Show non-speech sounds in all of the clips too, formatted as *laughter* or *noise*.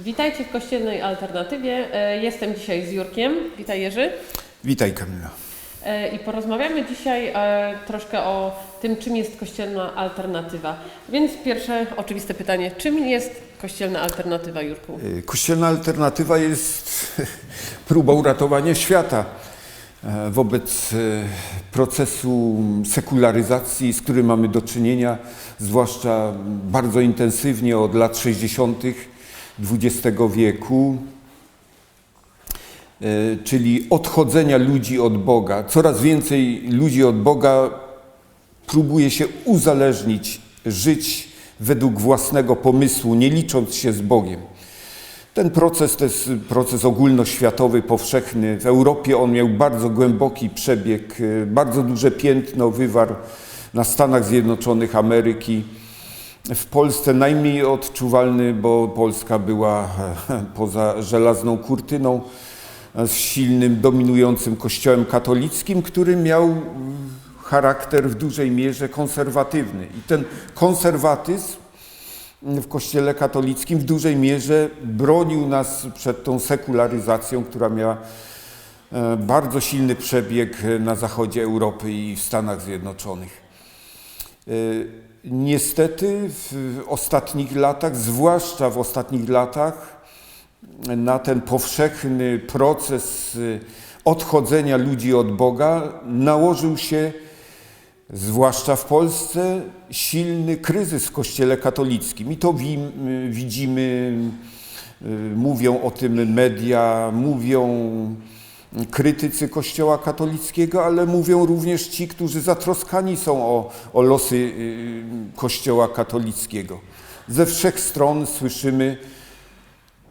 Witajcie w Kościelnej Alternatywie. E, Jestem dzisiaj z Jurkiem. Witaj Jerzy. Witaj Kamila. E, I porozmawiamy dzisiaj e, troszkę o tym, czym jest Kościelna Alternatywa. Więc pierwsze oczywiste pytanie, czym jest Kościelna Alternatywa, Jurku? Kościelna alternatywa jest *laughs* próbą ratowania świata wobec procesu sekularyzacji, z którym mamy do czynienia, zwłaszcza bardzo intensywnie od lat 60. XX wieku, e, czyli odchodzenia ludzi od Boga. Coraz więcej ludzi od Boga próbuje się uzależnić, żyć według własnego pomysłu, nie licząc się z Bogiem. Ten proces to jest proces ogólnoświatowy, powszechny. W Europie on miał bardzo głęboki przebieg, y, bardzo duże piętno wywarł na Stanach Zjednoczonych Ameryki. W Polsce najmniej odczuwalny, bo Polska była e, *laughs* poza żelazną kurtyną e, z silnym, dominującym kościołem katolickim, który miał mm, charakter w dużej mierze konserwatywny. I ten konserwatyzm w Kościele katolickim w dużej mierze bronił nas przed tą sekularyzacją, która miała e, bardzo silny przebieg na zachodzie Europy i w Stanach Zjednoczonych. Niestety w ostatnich latach, zwłaszcza w ostatnich latach, na ten powszechny proces e, odchodzenia ludzi od Boga nałożył się zwłaszcza w Polsce, silny kryzys w Kościele katolickim. I to wi- widzimy, y, mówią o tym media, mówią krytycy Kościoła katolickiego, ale mówią również ci, którzy zatroskani są o, o losy y, Kościoła katolickiego. Ze wszech stron słyszymy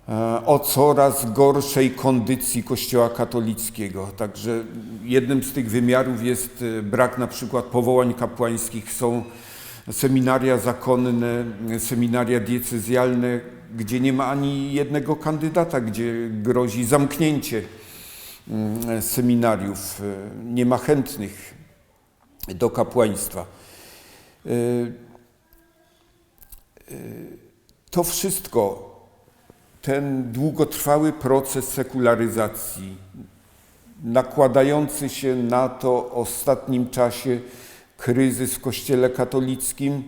e, o coraz gorszej kondycji Kościoła katolickiego. Także jednym z tych wymiarów jest e, brak na przykład powołań kapłańskich. Są seminaria zakonne, seminaria diecezjalne, gdzie nie ma ani jednego kandydata, gdzie grozi zamknięcie seminariów. E, Nie ma chętnych do kapłaństwa. E, e, To wszystko ten długotrwały proces sekularyzacji, nakładający się na to ostatnim czasie kryzys w Kościele katolickim mm,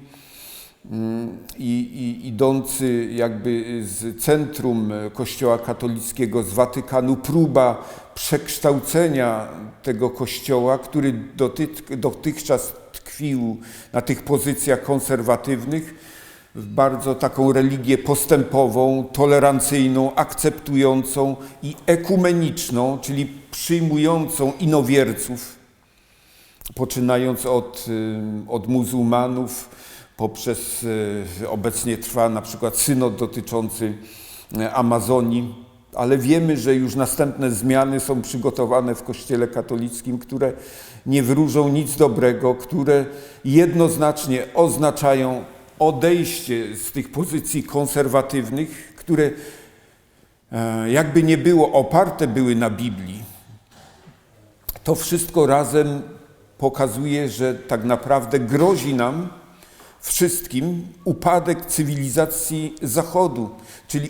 i, i idący jakby z centrum Kościoła katolickiego, z Watykanu, próba przekształcenia tego Kościoła, który dotychczas tkwił na tych pozycjach konserwatywnych, w bardzo taką religię postępową, tolerancyjną, akceptującą i ekumeniczną, czyli przyjmującą inowierców, poczynając od, od muzułmanów, poprzez y, obecnie trwa na przykład synod dotyczący y, Amazonii, ale wiemy, że już następne zmiany są przygotowane w Kościele katolickim, które nie wróżą nic dobrego, które jednoznacznie oznaczają odejście z tych pozycji konserwatywnych, które e, jakby nie było oparte były na Biblii. To wszystko razem pokazuje, że tak naprawdę grozi nam wszystkim upadek cywilizacji Zachodu, czyli,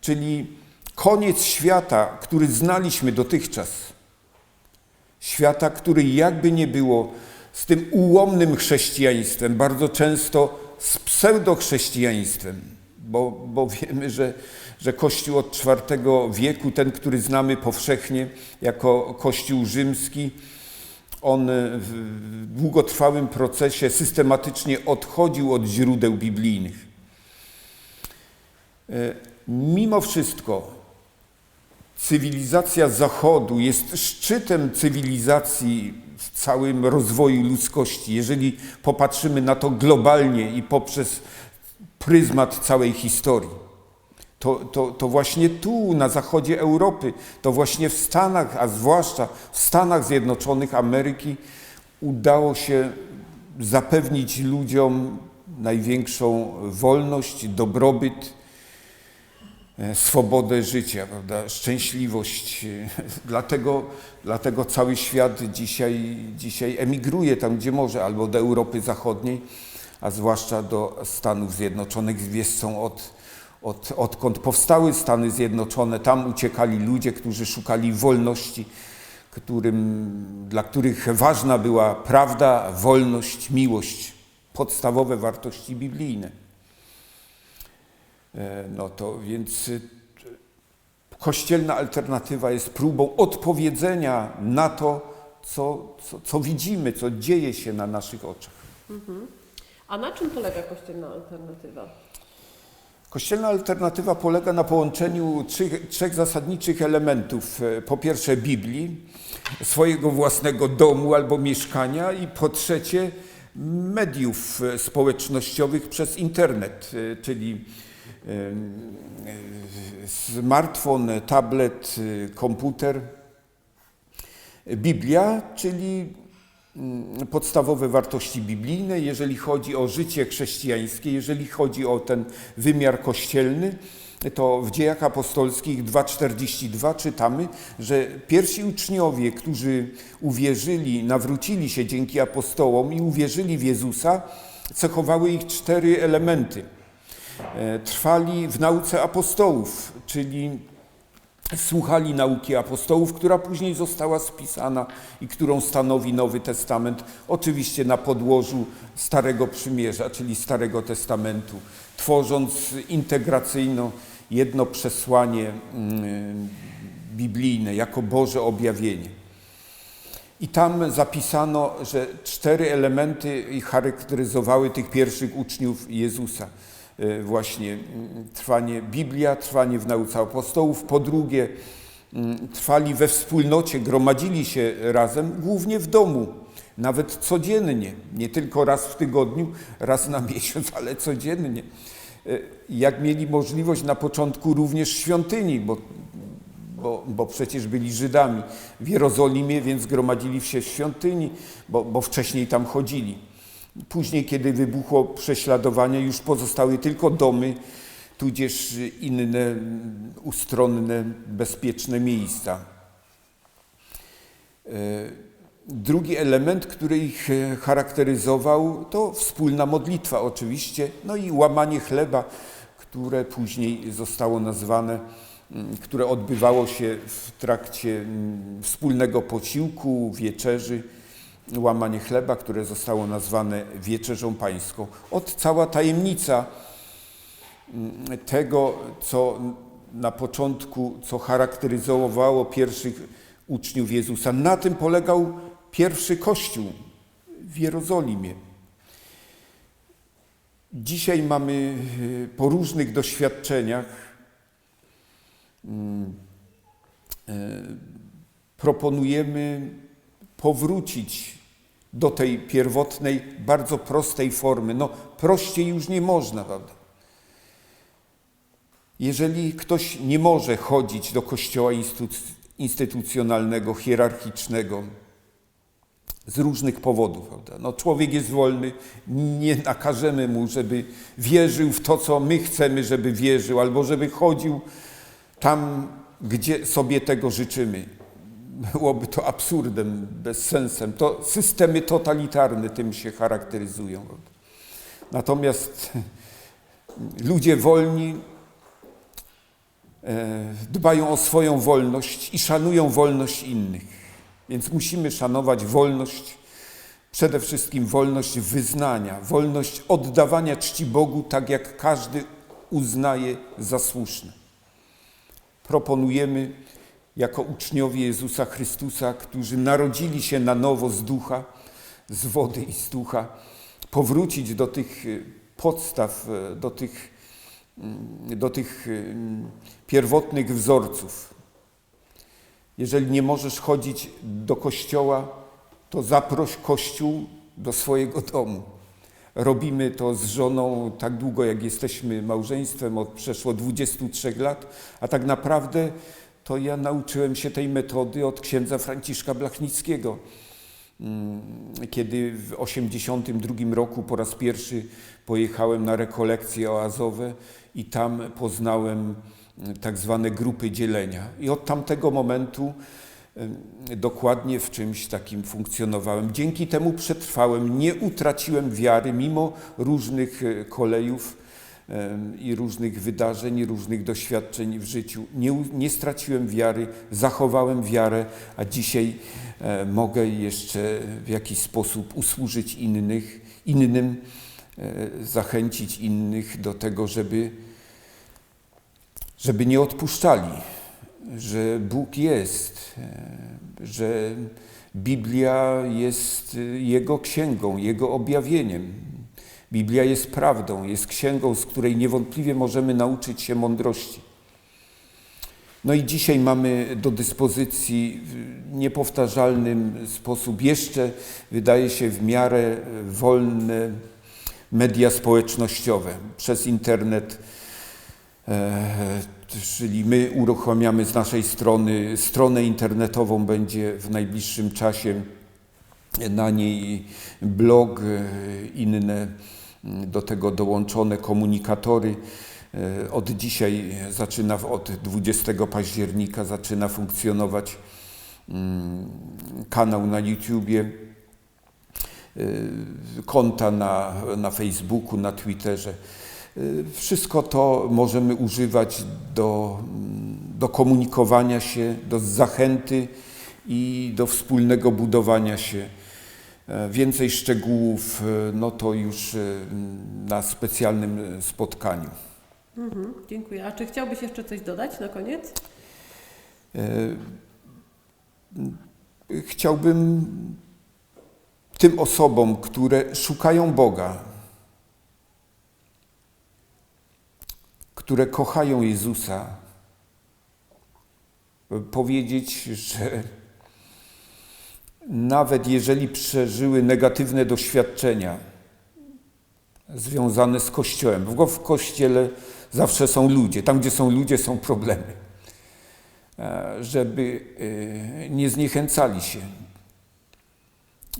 czyli koniec świata, który znaliśmy dotychczas. Świata, który jakby nie było z tym ułomnym chrześcijaństwem, bardzo często z pseudochrześcijaństwem, bo, bo wiemy, że, że Kościół od IV wieku, ten, który znamy powszechnie jako Kościół rzymski, on w długotrwałym procesie systematycznie odchodził od źródeł biblijnych. E, Mimo wszystko cywilizacja Zachodu jest szczytem cywilizacji w całym rozwoju ludzkości. Jeżeli popatrzymy na to globalnie i poprzez pryzmat całej historii, to, to, to właśnie tu, na zachodzie Europy, to właśnie w Stanach, a zwłaszcza w Stanach Zjednoczonych Ameryki, udało się zapewnić ludziom największą wolność, dobrobyt, e, swobodę życia, prawda? szczęśliwość. *laughs* Dlatego, dlatego cały świat dzisiaj, dzisiaj emigruje tam, gdzie może, albo do Europy Zachodniej, a zwłaszcza do Stanów Zjednoczonych, gdzie są od, od, odkąd powstały Stany Zjednoczone. Tam uciekali ludzie, którzy szukali wolności, którym, dla których ważna była prawda, wolność, miłość, podstawowe wartości biblijne. E, No to więc y, kościelna alternatywa jest próbą odpowiedzenia na to, co, co, co widzimy, co dzieje się na naszych oczach. A na czym polega kościelna alternatywa? Kościelna alternatywa polega na połączeniu trzech, trzech zasadniczych elementów. E, Po pierwsze Biblii, swojego własnego domu albo mieszkania i po trzecie mediów e, społecznościowych przez internet, e, czyli smartfon, tablet, komputer. Biblia, czyli podstawowe wartości biblijne, jeżeli chodzi o życie chrześcijańskie, jeżeli chodzi o ten wymiar kościelny, to w dziejach apostolskich 2,42 czytamy, że pierwsi uczniowie, którzy uwierzyli, nawrócili się dzięki apostołom i uwierzyli w Jezusa, cechowały ich cztery elementy. E, Trwali w nauce apostołów, czyli słuchali nauki apostołów, która później została spisana i którą stanowi Nowy Testament, oczywiście na podłożu Starego Przymierza, czyli Starego Testamentu, tworząc integracyjno jedno przesłanie mm, biblijne jako Boże objawienie. I tam zapisano, że cztery elementy charakteryzowały tych pierwszych uczniów Jezusa. E, Właśnie mm, trwanie Biblia, trwanie w nauce apostołów. Po drugie, mm, trwali we wspólnocie, gromadzili się razem, głównie w domu, nawet codziennie, nie tylko raz w tygodniu, raz na *laughs* miesiąc, ale codziennie. E, Jak mieli możliwość na początku również świątyni, bo bo, bo przecież byli Żydami w Jerozolimie, więc gromadzili się w świątyni, bo, bo wcześniej tam chodzili. Później, kiedy wybuchło prześladowanie, już pozostały tylko domy, tudzież inne ustronne, bezpieczne miejsca. E, Drugi element, który ich e, charakteryzował, to wspólna modlitwa oczywiście, no i łamanie chleba, które później zostało nazwane, które odbywało się w trakcie wspólnego posiłku, wieczerzy, łamanie chleba, które zostało nazwane wieczerzą pańską. Od cała tajemnica mm, tego, co na początku, co charakteryzowało pierwszych uczniów Jezusa. Na tym polegał pierwszy kościół w Jerozolimie. Dzisiaj mamy y, po różnych doświadczeniach mm, y, proponujemy powrócić do tej pierwotnej, bardzo prostej formy. No, prościej już nie można, prawda? Jeżeli ktoś nie może chodzić do kościoła instytuc- instytucjonalnego, hierarchicznego, z różnych powodów. Prawda? No, człowiek jest wolny, nie nakażemy mu, żeby wierzył w to, co my chcemy, żeby wierzył, albo żeby chodził tam, gdzie sobie tego życzymy. Byłoby to absurdem, bezsensem. To systemy totalitarne tym się charakteryzują. Natomiast ludzie wolni e, dbają o swoją wolność i szanują wolność innych. Więc musimy szanować wolność, przede wszystkim wolność wyznania, wolność oddawania czci Bogu, tak jak każdy uznaje za słuszne. Proponujemy jako uczniowie Jezusa Chrystusa, którzy narodzili się na nowo z ducha, z wody i z ducha, powrócić do tych y, podstaw, y, do tych, mm, do tych y, pierwotnych wzorców. Jeżeli nie możesz chodzić do kościoła, to zaproś kościół do swojego domu. Robimy to z żoną tak długo, jak jesteśmy małżeństwem, od przeszło 23 lat, a tak naprawdę to ja nauczyłem się tej metody od księdza Franciszka Blachnickiego. Mm, Kiedy w 1982 roku po raz pierwszy pojechałem na rekolekcje oazowe i tam poznałem tak zwane grupy dzielenia. I od tamtego momentu em, dokładnie w czymś takim funkcjonowałem. Dzięki temu przetrwałem, nie utraciłem wiary mimo różnych e, kolejów. I różnych wydarzeń, i różnych doświadczeń w życiu. Nie, nie straciłem wiary, zachowałem wiarę, a dzisiaj e, mogę jeszcze w jakiś sposób usłużyć innych, innym, e, zachęcić innych do tego, żeby, żeby nie odpuszczali, że Bóg jest, e, że Biblia jest Jego księgą, Jego objawieniem. Biblia jest prawdą, jest księgą, z której niewątpliwie możemy nauczyć się mądrości. No i dzisiaj mamy do dyspozycji w niepowtarzalnym sposób, jeszcze wydaje się w miarę wolne media społecznościowe przez internet. E, czyli my uruchamiamy z naszej strony stronę internetową, będzie w najbliższym czasie na niej blog, e, inne do tego dołączone komunikatory. E, Od dzisiaj zaczyna, od 20 października zaczyna funkcjonować mm, kanał na YouTubie, e, konta na, na Facebooku, na Twitterze. Wszystko to możemy używać do, mm, do komunikowania się, do zachęty i do wspólnego budowania się. E, Więcej szczegółów, e, no to już e, na specjalnym spotkaniu. Mhm, dziękuję. A czy chciałbyś jeszcze coś dodać na koniec? Chciałbym tym osobom, które szukają Boga, które kochają Jezusa, powiedzieć, że nawet jeżeli przeżyły negatywne doświadczenia związane z Kościołem, bo w Kościele zawsze są ludzie, tam gdzie są ludzie, są problemy e, żeby e, nie zniechęcali się,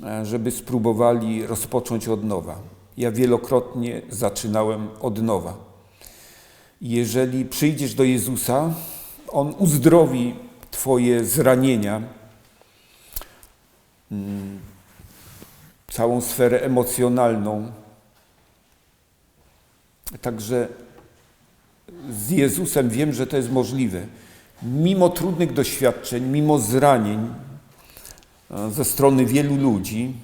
e, żeby spróbowali rozpocząć od nowa. Ja wielokrotnie zaczynałem od nowa. Jeżeli przyjdziesz do Jezusa, On uzdrowi Twoje zranienia, całą sferę emocjonalną. Także z Jezusem wiem, że to jest możliwe. Mimo trudnych doświadczeń, mimo zranień ze strony wielu ludzi,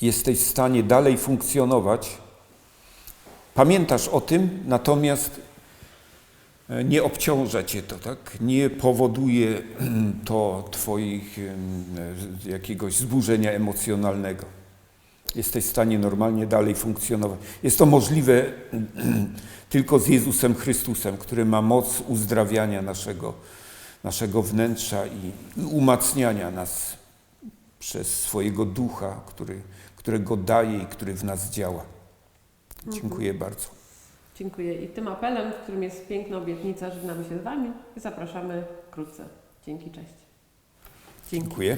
jesteś w stanie dalej funkcjonować. Pamiętasz o tym, natomiast nie obciąża cię to, tak? Nie powoduje to twoich jakiegoś zburzenia emocjonalnego. Jesteś w stanie normalnie dalej funkcjonować. Jest to możliwe tylko z Jezusem Chrystusem, który ma moc uzdrawiania naszego, naszego wnętrza i i umacniania nas przez swojego ducha, który, którego daje i który w nas działa. Dziękuję bardzo. Dziękuję. I tym apelem, w którym jest piękna obietnica, żegnamy się z Wami i zapraszamy wkrótce. Dzięki, cześć. Dzięki. Dziękuję.